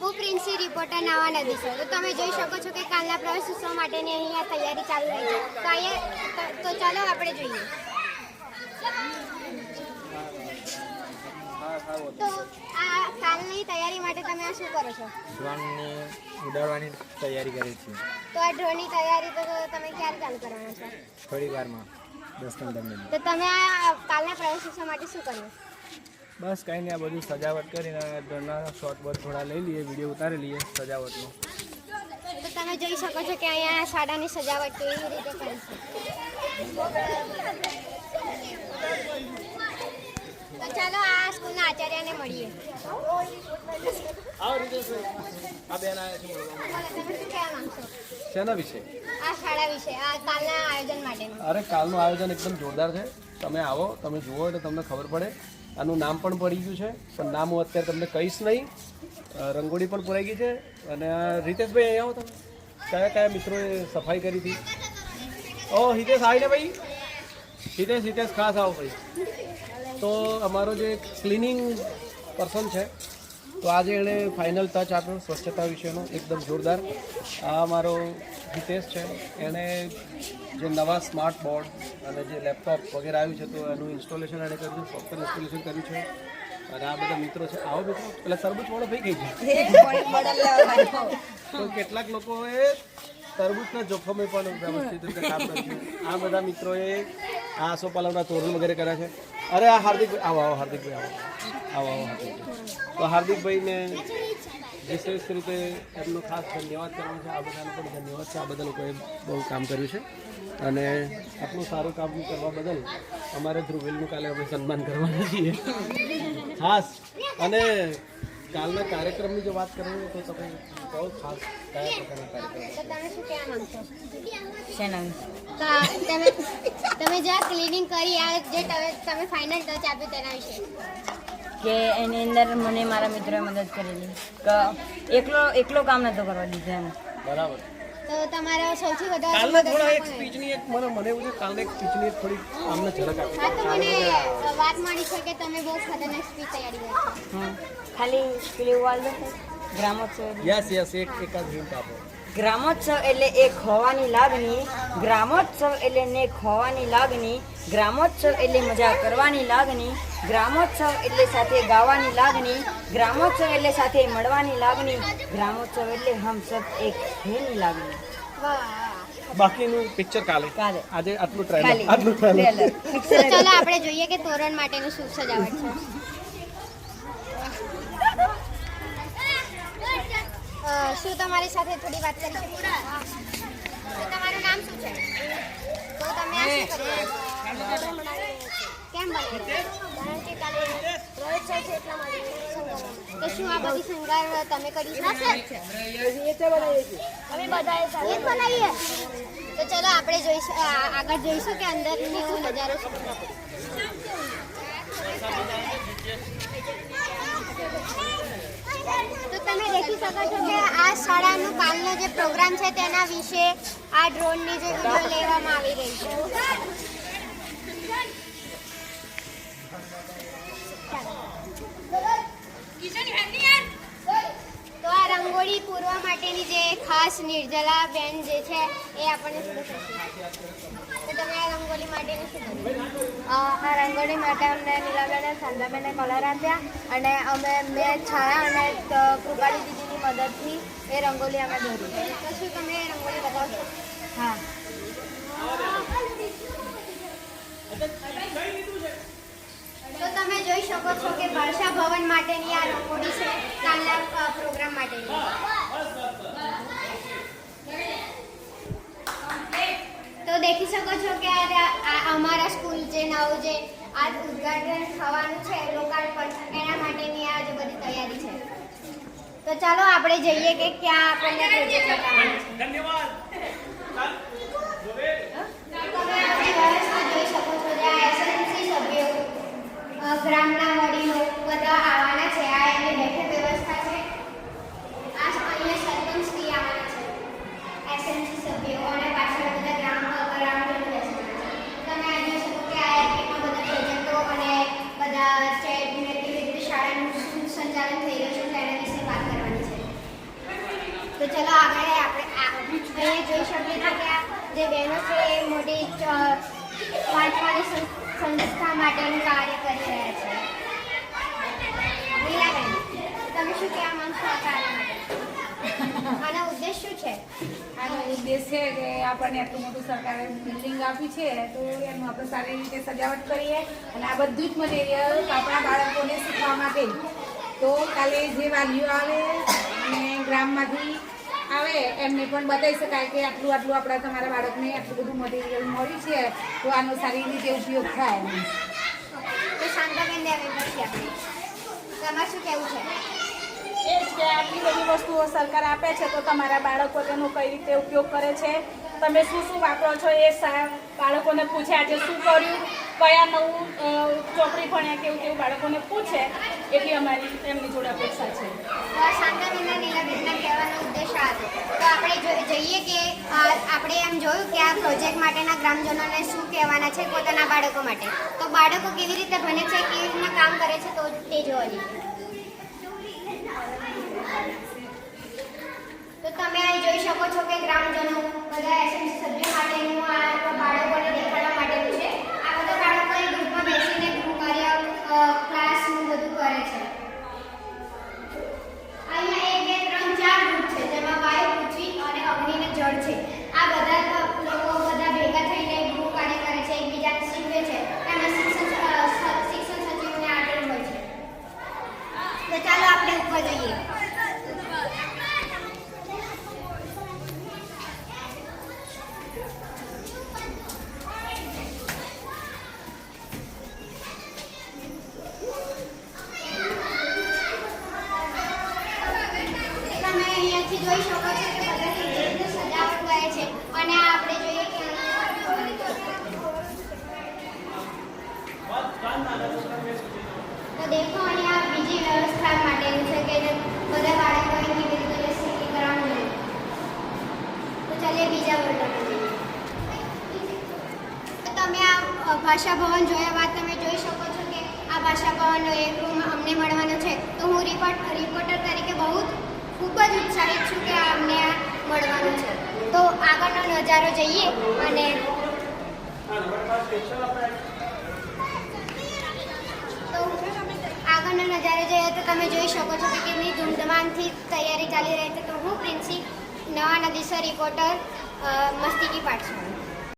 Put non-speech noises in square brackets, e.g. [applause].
હું પ્રિન્સી રિપોર્ટર નવા નદી છું. તો તમે જોઈ શકો છો કે કાલના પ્રવેશ ઉત્સવ માટેની અહીંયા તૈયારી ચાલુ રહી છે. તો અહીંયા તો- ચાલો આપણે જોઈએ. તો આ કાલની તૈયારી માટે તમે આ શું કરો છો? શ્વાનને ઉડાડવાની તૈયારી કરી છે. તો આ ડ્રોનની તૈયારી તો તમે ક્યારે ચાલુ કરવાના છો? થોડી વારમાં દસ પંદર મિનિટ. તો તમે આ કાલના પ્રવેશ ઉત્સવ માટે શું કર્યું બસ કંઈ નહીં આ બધું સજાવટ કરીને ઘરના શોર્ટ બોર્ડ થોડા લઈ લઈએ વીડિયો ઉતારી લઈએ સજાવટનો. તો તમે જોઈ શકો છો કે અહીંયા શાળાની સજાવટ કેવી રીતે કરી છે. તો ચાલો આ સ્કૂલના આચાર્યને મળીએ. શેના વિશે? આ શાળા વિશે આ કાલના આયોજન માટે અરે કાલનું આયોજન એકદમ જોરદાર છે. તમે આવો તમે જુઓ એટલે તમને ખબર પડે. આનું નામ પણ પડી ગયું છે, પણ નામ હું અત્યારે તમને કહીશ નહીં. રંગોળી પણ પુરાઈ ગઈ છે, અને રીતેશભાઈ અહીંયા આવો તમે. કયા કયા મિત્રોએ સફાઈ કરી હતી? ઓ, હિતેશ આવીને ભાઈ. હિતેશ હિતેશ, ખાસ આવો ભાઈ. તો અમારો જે ક્લિનિંગ પર્સન છે, તો આજે એણે ફાઇનલ ટચ આપ્યો, સ્વચ્છતા વિશેનો, એકદમ જોરદાર. આ અમારો હિતેશ છે, એણે જે નવા સ્માર્ટ બોર્ડ અને જે લેપટોપ વગેરે આવ્યું છે તો એનું ઇન્સ્ટોલેશન એણે કર્યું છે સોફ્ટવેર ઇન્સ્ટોલેશન કર્યું છે. અને આ બધા મિત્રો છે. આવો મિત્રો. એટલે તરબૂચ વાળો ભાઈ ગઈ છે [laughs] તો કેટલાક લોકોએ તરબૂચના જોખમે પણ વ્યવસ્થિત રીતે કામ કર્યું આ બધા મિત્રોએ આ આસોપાલવના તોરણ વગેરે કર્યા છે. અરે આ હાર્દિક આવો આવો હાર્દિકભાઈ આવો. આવો આવો હાર્દિકભાઈ. તો હાર્દિકભાઈને વિશેષ રીતે એમનો ખાસ ધન્યવાદ કરવાનો છે. આ બધાને પણ ધન્યવાદ છે. આ બધા લોકોએ બહુ કામ કર્યું છે. અને આટલું સારું કામ કરવા બદલ અમારે ધ્રુવેલનું કાલે અમે સન્માન કરવાના છીએ. ખાસ. અને કાલના કાર્યક્રમની જો વાત કરવી હોય તો તમે બહુ ખાસ કયા પ્રકારના કાર્યક્રમ તમે જ્યાં જે ક્લિનિંગ કરી આ જે તમે તમે ફાઇનલ ટચ આપ્યું તેના વિશે. કે એની અંદર મને મારા મિત્રોએ મદદ કરેલી. કે એકલો એકલો કામ નહોતો કરવા દીધો એમ. બરાબર. તો તમારો સૌથી વધારે કાલના થોડા એક? સ્પીચની એક મને મને એવું છે કાલના એક સ્પીચની એક થોડી આમને ઝલક આપી હા તો મને વાત મળી છે કે તમે બહુ ખતરનાક સ્પીચ તૈયારી કરી છે હમ. ખાલી પેલી વાલ એટલે. યસ યસ એક એકાદ હિન્ટ આપો ગ્રામોત્સવ એટલે એક હોવાની લાગણી ગ્રામોત્સવ એટલે ને હોવાની લાગણી ગ્રામોત્સવ એટલે મજા કરવાની લાગણી ગ્રામોત્સવ એટલે સાથે ગાવાની લાગણી ગ્રામોત્સવ એટલે સાથે મળવાની લાગણી ગ્રામોત્સવ એટલે હમ સબ એક હેની લાગણી. બાકીનું પિક્ચર કાલે. કાલે. આજે આટલું ટ્રેલર આટલું ટ્રેલર. ચાલો આપણે જોઈએ કે તોરણ માટેનું શું સજાવટ છે. [laughs] શું તમારી સાથે થોડી વાત કરી શકીએ તો તમારું નામ શું છે? તો તમે આ શું કરી? કેમ બને? કાલે પ્રવેશ છે એટલા માટે તો શું આ બધી શણગાર તમે કરી સાથે બનાવીએ? તો ચલો, આપણે જોઈશું આગળ જોઈશું કે અંદરનો નજારો શું છે. તો તમે દેખી શકો છો કે આ શાળાનું કાલનો જે પ્રોગ્રામ છે તેના વિશે આ ડ્રોનની જે વીડિયો લેવામાં આવી રહી છે. તો આ રંગોળી પૂરવા માટેની જે ખાસ નિર્જલા બેન જે છે એ આપણને તો તમે રંગોળી માટેનું આ રંગોળી માટે અમને નીલાબેને સંધાબેને કલર આપ્યા અને અમે મેં છાયા અને કૃપાલી દીદીની મદદથી એ રંગોળી અમે દોરી. તો શું તમે રંગોળી બતાવશો? હા. તો તમે જોઈ શકો છો કે ભાષા ભવન માટેની આ રંગોળી છે કાલના પ્રોગ્રામ માટેની. તો દેખી શકો છો કે અમારા સ્કૂલ જે નવું જે આ ઉદઘાટન થવાનું છે લોકાર્પણ એના માટેની આ જે બધી તૈયારી છે. તો ચાલો આપણે જઈએ કે ક્યાં આપણને પ્રોજેક્ટ બતાવવાનો છે તમે આ બધી વ્યવસ્થા જોઈ શકો છો જે આ એસએમસી સભ્યો અ, ગ્રામના વડીલો બધા આવવાના છે આ એમની બેઠક વ્યવસ્થા છે આ અહીંયા સરપંચ શ્રી આવવાના છે એસએમસી સભ્યો અને પાછળ બધા ગ્રામ ગ્રામજનો બેસવાના છે તમે આ જોઈ શકો કે આ એમાં બધા પ્રોજેક્ટો અને બધા છે કેવી રીતે શાળાનું શું સંચાલન થઈ રહ્યું છે તેના વિશે વાત જે બહેનો એ મોટી વાંચવાની સંસ્થા માટેનું કાર્ય કરી રહ્યા છે. તમે શું કહેવા માંગશો આ આનો ઉદ્દેશ શું છે? આનો ઉદ્દેશ છે કે આપણને આટલું મોટું સરકારે બિલ્ડિંગ આપી છે, તો એનું આપણે સારી રીતે સજાવટ કરીએ અને આ બધું જ મટીરિયલ આપણા બાળકોને શીખવા માટે. તો કાલે જે વાલીઓ આવે અને ગ્રામમાંથી આવે એમને પણ બતાવી શકાય કે આટલું આટલું આપણા તમારા બાળકને આટલું બધું મટીરિયલ મળ્યું છે તો આનો સારી રીતે ઉપયોગ થાય તો શાંતાબેન તમારે શું કહેવું છે? એ જ કે આટલી બધી વસ્તુઓ સરકાર આપે છે તો તમારા બાળકો તેનો કઈ રીતે ઉપયોગ કરે છે? તમે શું શું વાપરો છો એ બાળકોને પૂછે. આજે શું કર્યું? કયા નવું ચોપડી ભણ્યા કેવું કેવું બાળકોને પૂછે. એટલી અમારી એમની જોડે અપેક્ષા છે. શાંતાબેનના નીલાબેનના કહેવાનો ઉદ્દેશ આ તો આપણે જોઈએ કે આપણે એમ જોયું કે આ પ્રોજેક્ટ માટેના ગ્રામજનોને શું કહેવાના છે પોતાના બાળકો માટે. તો બાળકો કેવી રીતે ભણે છે, કેવી રીતના કામ કરે છે, તો તે જોવા જઈએ. તમે અહીં જોઈ શકો છો કે ગ્રામજનો બધા એસએમસી સભ્યો માટેનું આ બાળકોને દેખાડવા માટેનું છે આ બધા બાળકો એક ગ્રુપમાં બેસીને ગૃહ કાર્ય અ, ક્લાસનું બધું કરે છે અહીંયા એક બે ત્રણ ચાર ગ્રુપ છે જેમાં વાયુ પૃથ્વી અને અગ્નિ અને જળ છે આ બધા પ- લોકો બધા ભેગા થઈને ગૃહ કાર્ય કરે છે એકબીજાને શીખવે છે એમાં શિક્ષણ અ, સ- શિક્ષણ સચિવને આદર હોય છે તો ચાલો આપણે ઉપર જઈએ તમે અહીંયાથી જોઈ શકો છો કે બધા કેવી રીતે સજાવટ કરે છે અને આ આપણે જોઈએ કે તો દેખો, અહીંયા બીજી વ્યવસ્થા માટેનું છે કે બધા બાળકોએ કરવાનું તો ચાલીએ બીજા વર્ગમાં તમે આ ભાષા ભવન જોયા બાદ તમે જોઈ શકો છો કે આ ભાષા ભવનનો એક રૂમ અમને મળવાનો છે. તો હું રિપોર્ટ રિપોર્ટર તરીકે બહુ ખૂબ જ ઉત્સાહિત છું કે આ અમને આ મળવાનું છે. તો આગળનો નજારો જઈએ અને તો નજારો જોઈએ તો તમે જોઈ શકો છો કે કેમની ધૂમધમામથી તૈયારી ચાલી રહી છે. તો હું પ્રિન્સી નવા નદીસર રિપોર્ટર મસ્તીની મસ્તીકી પાઠશાળા